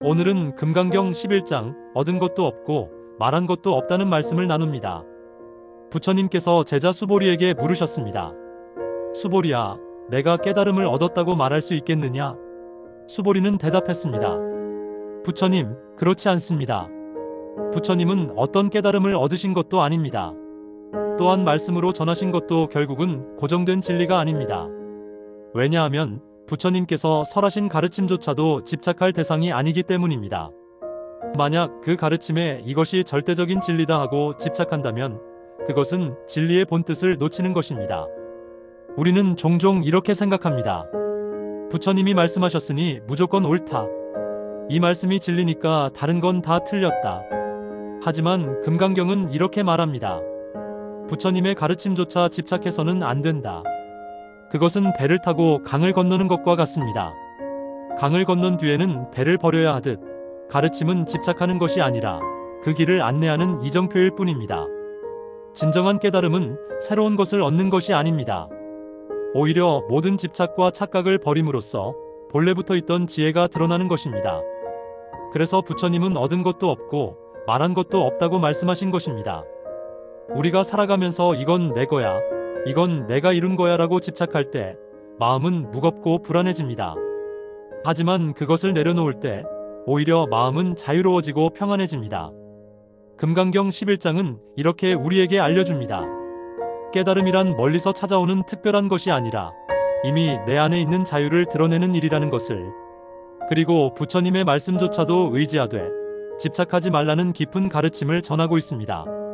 오늘은 금강경 11장 얻은 것도 없고 말한 것도 없다는 말씀을 나눕니다. 부처님께서 제자 수보리에게 물으셨습니다. 수보리야, 내가 깨달음을 얻었다고 말할 수 있겠느냐? 수보리는 대답했습니다. 부처님, 그렇지 않습니다. 부처님은 어떤 깨달음을 얻으신 것도 아닙니다. 또한 말씀으로 전하신 것도 결국은 고정된 진리가 아닙니다. 왜냐하면 부처님께서 설하신 가르침조차도 집착할 대상이 아니기 때문입니다. 만약 그 가르침에 이것이 절대적인 진리다 하고 집착한다면 그것은 진리의 본뜻을 놓치는 것입니다. 우리는 종종 이렇게 생각합니다. 부처님이 말씀하셨으니 무조건 옳다. 이 말씀이 진리니까 다른 건 다 틀렸다. 하지만 금강경은 이렇게 말합니다. 부처님의 가르침조차 집착해서는 안 된다. 그것은 배를 타고 강을 건너는 것과 같습니다. 강을 건넌 뒤에는 배를 버려야 하듯 가르침은 집착하는 것이 아니라 그 길을 안내하는 이정표일 뿐입니다. 진정한 깨달음은 새로운 것을 얻는 것이 아닙니다. 오히려 모든 집착과 착각을 버림으로써 본래 붙어 있던 지혜가 드러나는 것입니다. 그래서 부처님은 얻은 것도 없고 말한 것도 없다고 말씀하신 것입니다. 우리가 살아가면서 이건 내 거야, 이건 내가 이룬 거야 라고 집착할 때 마음은 무겁고 불안해집니다. 하지만 그것을 내려놓을 때 오히려 마음은 자유로워지고 평안해집니다. 금강경 11장은 이렇게 우리에게 알려줍니다. 깨달음이란 멀리서 찾아오는 특별한 것이 아니라 이미 내 안에 있는 자유를 드러내는 일이라는 것을 그리고 부처님의 말씀조차도 의지하되 집착하지 말라는 깊은 가르침을 전하고 있습니다.